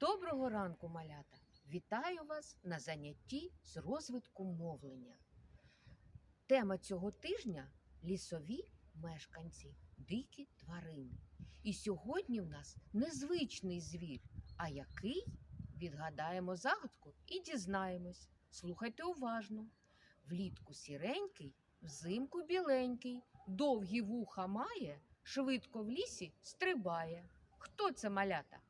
Доброго ранку, малята! Вітаю вас на занятті з розвитку мовлення. Тема цього тижня лісові мешканці, дикі тварини. І сьогодні в нас незвичний звір. А який? Відгадаємо загадку і дізнаємось. Слухайте уважно. Влітку сіренький, взимку біленький, довгі вуха має, швидко в лісі стрибає. Хто це малята?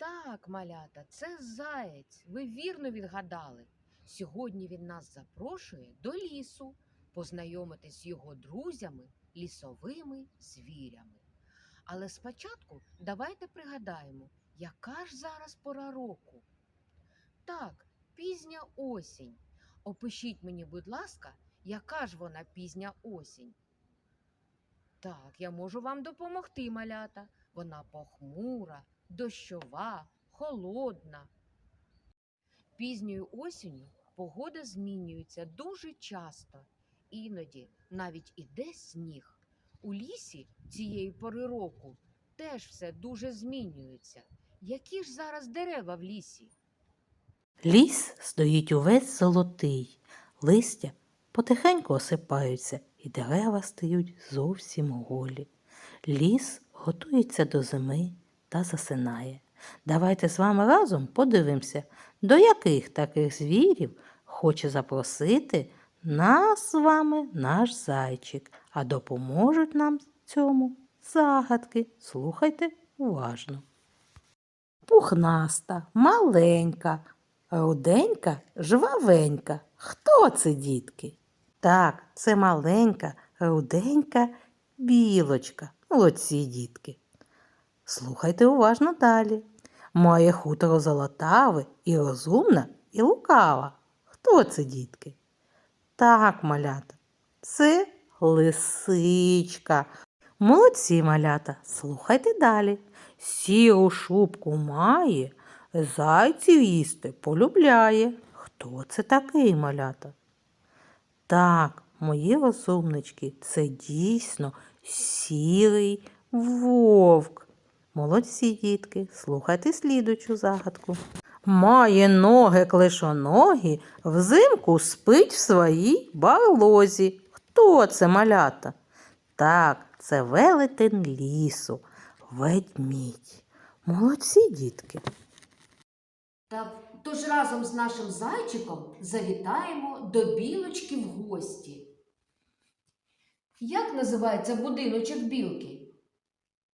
Так, малята, це заєць. Ви вірно відгадали. Сьогодні він нас запрошує до лісу познайомитись з його друзями, лісовими звірями. Але спочатку давайте пригадаємо, яка ж зараз пора року. Так, пізня осінь. Опишіть мені, будь ласка, яка ж вона пізня осінь? Так, я можу вам допомогти, малята. Вона похмура, дощова, холодна. Пізньою осінню погода змінюється дуже часто. Іноді навіть іде сніг. У лісі цієї пори року теж все дуже змінюється. Які ж зараз дерева в лісі? Ліс стоїть увесь золотий, листя потихеньку осипаються, і дерева стають зовсім голі. Ліс готується до зими та засинає. Давайте з вами разом подивимося, до яких таких звірів хоче запросити нас з вами наш зайчик, а допоможуть нам цьому загадки. Слухайте уважно. Пухнаста, маленька, руденька, жвавенька. Хто це, дітки? Так, це маленька, руденька білочка. Молодці, дітки. Слухайте уважно далі. Має хутро золотаве і розумна, і лукава. Хто це, дітки? Так, малята, це лисичка. Молодці, малята, слухайте далі. Сіру шубку має, зайців їсти полюбляє. Хто це такий, малята? Так, мої розумнички, це дійсно сірий вовк. Молодці, дітки, слухайте слідучу загадку. Має ноги клишоногі, взимку спить в своїй барлозі. Хто це малята? Так, це велетень лісу, ведмідь. Молодці, дітки. Та тож разом з нашим зайчиком завітаємо до білочки в гості. Як називається будиночок білки?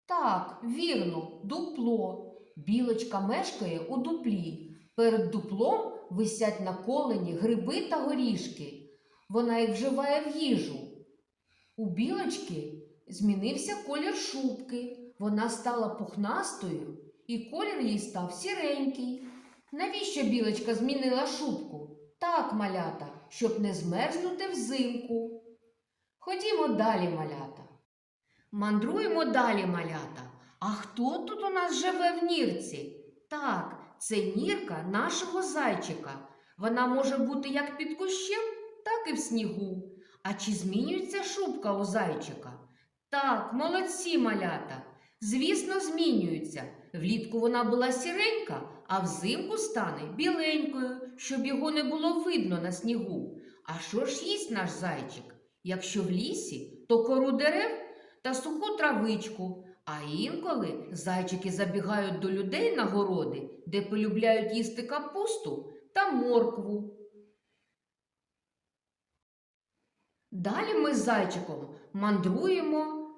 Так, вірно, дупло. Білочка мешкає у дуплі. Перед дуплом висять на колені гриби та горішки. Вона їх вживає в їжу. У білочки змінився колір шубки. Вона стала пухнастою, і колір їй став сіренький. Навіщо білочка змінила шубку? Так, малята, щоб не змерзнути взимку. Ходімо далі, малята. Мандруємо далі, малята. А хто тут у нас живе в нірці? Так, це нірка нашого зайчика. Вона може бути як під кущем, так і в снігу. А чи змінюється шубка у зайчика? Так, молодці малята. Звісно, змінюється. Влітку вона була сіренька, а взимку стане біленькою, щоб його не було видно на снігу. А що ж їсть наш зайчик? Якщо в лісі, то кору дерев та суху травичку. А інколи зайчики забігають до людей на городи, де полюбляють їсти капусту та моркву. Далі ми з зайчиком мандруємо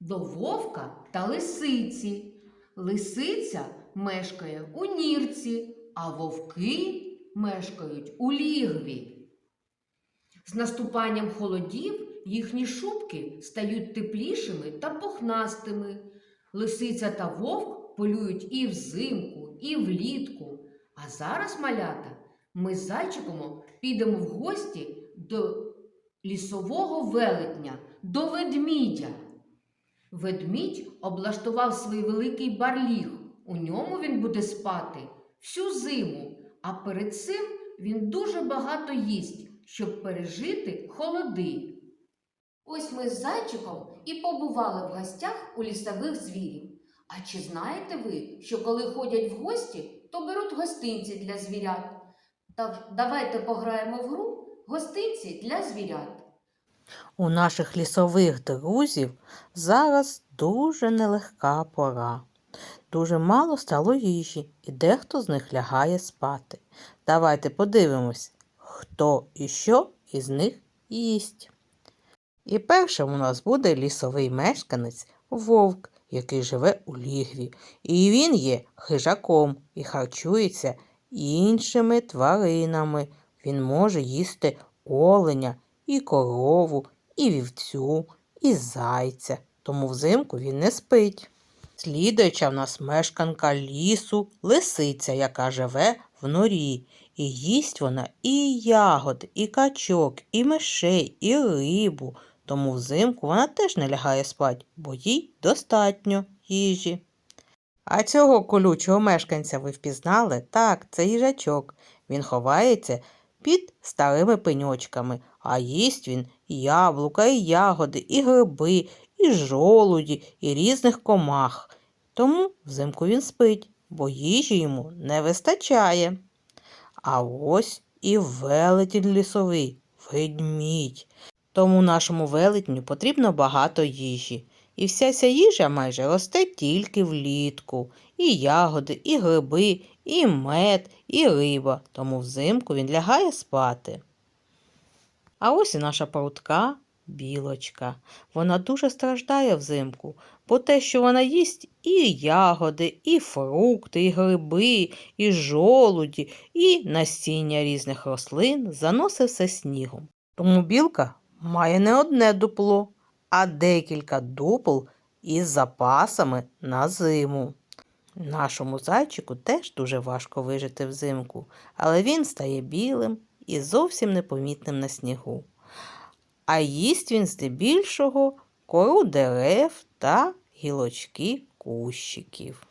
до вовка та лисиці. Лисиця мешкає у нірці, а вовки мешкають у лігві. З наступанням холодів їхні шубки стають теплішими та пухнастими. Лисиця та вовк полюють і взимку, і влітку. А зараз, малята, ми з зайчиком підемо в гості до лісового велетня, до ведмідя. Ведмідь облаштував свій великий барліг. У ньому він буде спати всю зиму, а перед цим він дуже багато їсть, щоб пережити холоди. Ось ми з зайчиком і побували в гостях у лісових звірів. А чи знаєте ви, що коли ходять в гості, то беруть гостинці для звірят? Так давайте пограємо в гру гостинці для звірят. У наших лісових друзів зараз дуже нелегка пора. Дуже мало стало їжі, і дехто з них лягає спати. Давайте подивимось, хто і що із них їсть. І першим у нас буде лісовий мешканець вовк, який живе у лігві. І він є хижаком і харчується іншими тваринами. Він може їсти оленя, і корову, і вівцю, і зайця, тому взимку він не спить. Слідуюча в нас мешканка лісу, лисиця, яка живе в норі. І їсть вона і ягоди, і качок, і мишей, і рибу. Тому взимку вона теж не лягає спать, бо їй достатньо їжі. А цього колючого мешканця ви впізнали? Так, це їжачок. Він ховається під старими пеньочками, а їсть він і яблука, і ягоди, і гриби, і жолуді, і різних комах. Тому взимку він спить, бо їжі йому не вистачає. А ось і велетень лісовий, ведмідь. Тому нашому велетню потрібно багато їжі. І вся ця їжа майже росте тільки влітку. І ягоди, і гриби, і мед, і риба. Тому взимку він лягає спати. А ось і наша прутка білочка. Вона дуже страждає взимку, бо те, що вона їсть і ягоди, і фрукти, і гриби, і жолуді, і насіння різних рослин заносить все снігом. Тому білка має не одне дупло, а декілька дупл із запасами на зиму. Нашому зайчику теж дуже важко вижити взимку, але він стає білим і зовсім непомітним на снігу. А їсть він здебільшого кору дерев та гілочки кущиків.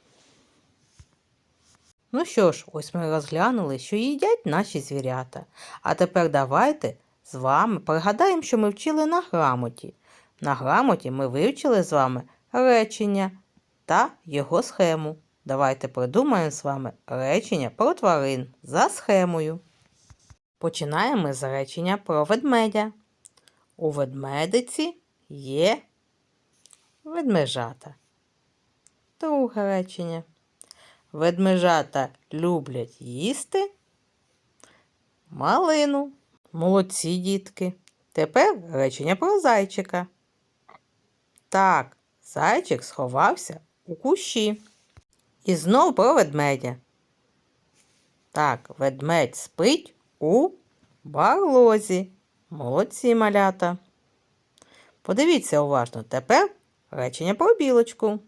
Ну що ж, ось ми розглянули, що їдять наші звірята. А тепер давайте з вами пригадаємо, що ми вчили на грамоті. На грамоті ми вивчили з вами речення та його схему. Давайте придумаємо з вами речення про тварин за схемою. Починаємо з речення про ведмедя. У ведмедиці є ведмежата. Друге речення. Ведмежата люблять їсти малину. Молодці дітки. Тепер речення про зайчика. Так, зайчик сховався у кущі. І знов про ведмедя. Так, ведмедь спить у барлозі. Молодці малята. Подивіться уважно тепер речення про білочку.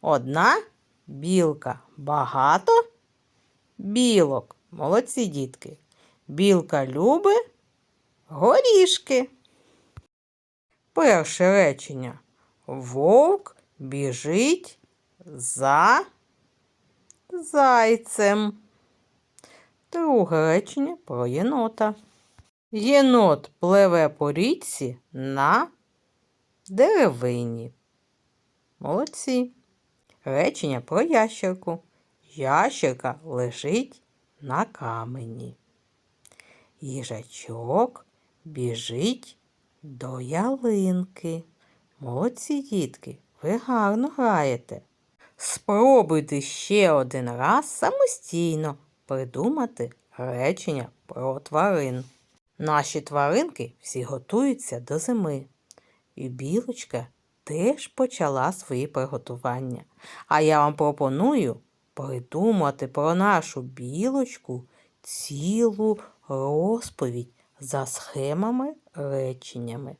Одна білка багато білок. Молодці дітки. Білка любить горішки. Перше речення. Вовк біжить за зайцем. Друге речення про єнота. Єнот пливе по річці на деревині. Молодці. Речення про ящерку. Ящерка лежить на камені. Їжачок біжить до ялинки. Молодці дітки, ви гарно граєте. Спробуйте ще один раз самостійно придумати речення про тварин. Наші тваринки всі готуються до зими. І білочка теж почала свої приготування. А я вам пропоную придумати про нашу білочку цілу розповідь за схемами реченнями.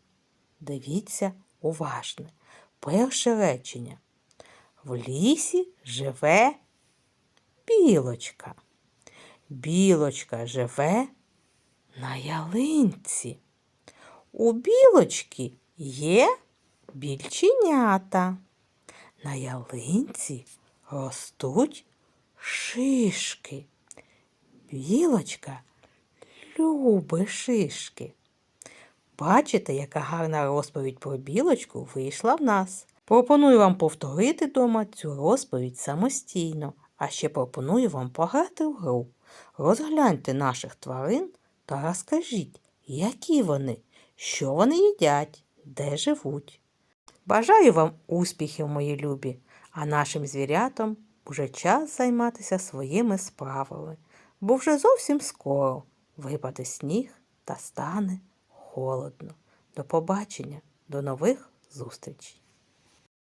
Дивіться уважно. Перше речення. В лісі живе білочка. Білочка живе на ялинці. У білочки є більченята. На ялинці ростуть шишки. Білочка любить шишки. Бачите, яка гарна розповідь про білочку вийшла в нас. Пропоную вам повторити дома цю розповідь самостійно, а ще пропоную вам пограти в гру. Розгляньте наших тварин та розкажіть, які вони, що вони їдять, де живуть. Бажаю вам успіхів, мої любі, а нашим звірятам уже час займатися своїми справами, бо вже зовсім скоро випаде сніг та стане холодно. До побачення, до нових зустрічей!